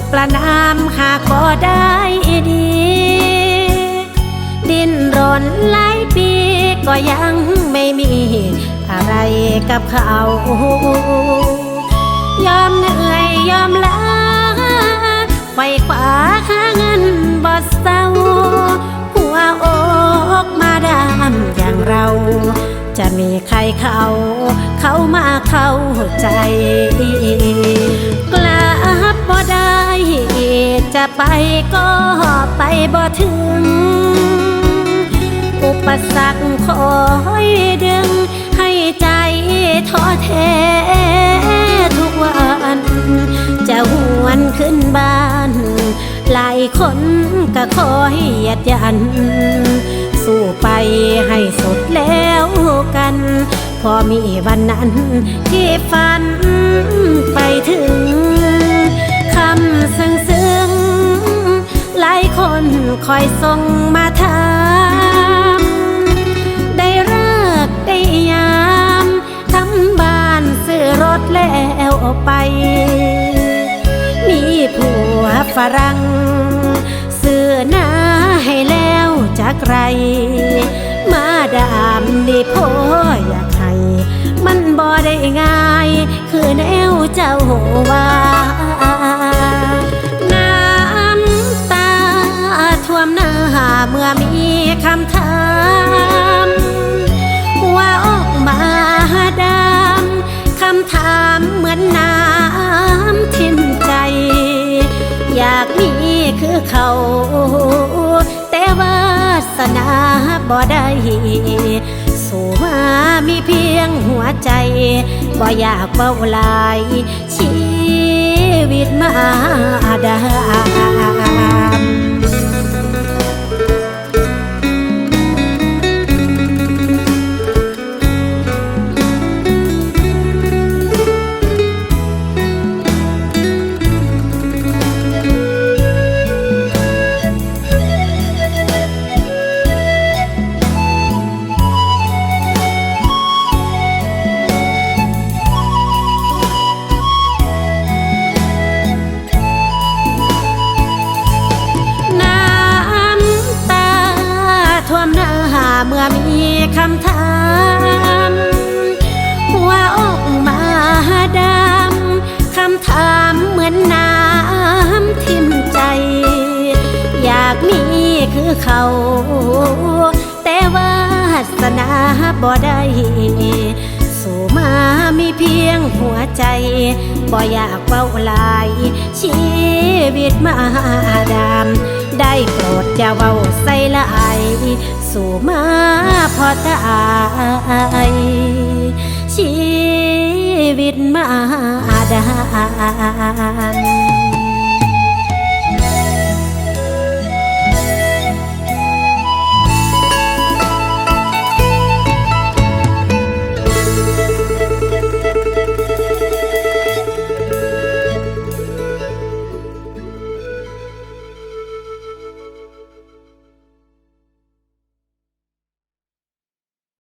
กประนามหากบ่ได้ดี ดินรนหลายปีก็ยังไม่มี อะไรกับเขายอมเหนื่อยยอมลาไขว่ขวาหาเงินบ่เศร้า หัวอกมาดามอย่างเรา จะมีใครเขา เขามาเข้าใจ จะไปก็ไปบ่ถึง อุปสรรคคอยดึง ให้ใจท้อแท้ทุกวัน จะหวนขึ้นบ้าน หลายคนก็คอยยียดยัน สู้ไปให้สุดแล้วกัน พอมีวันนั้นที่ฝันไปถึง คอยส่งมาถามได้เลิกได้ยามทำบ้านซื้อรถแล้วไป มีผัวฝรั่งซื้อหน้าให้แล้วจากไร มาดามนี่พ่ออยากให้มันบ่ได้ง่าย คือแนวเจ้าว่า เมื่อมีคำถาม ว่าออกมาดำคำถามเหมือนน้ำทิ่มใจ อยากมีคือเขา แต่วาสนาบ่ได้สู่มามีเพียงหัวใจ บ่อยากเบาลายชีวิตมาดาำถาม ว่าออกมาดำคำถามเหมือนน้ำทิ่มใจ อยากมีคือเขา แต่ว่าสนาบ่ได้สู่มามีเพียงหัวใจ บ่อยากเบาหลาย ชีวิตมาดาม ได้โปรดอย่าเบาใส่ละไอาย สู่มาพอตายชีวิตมาดาน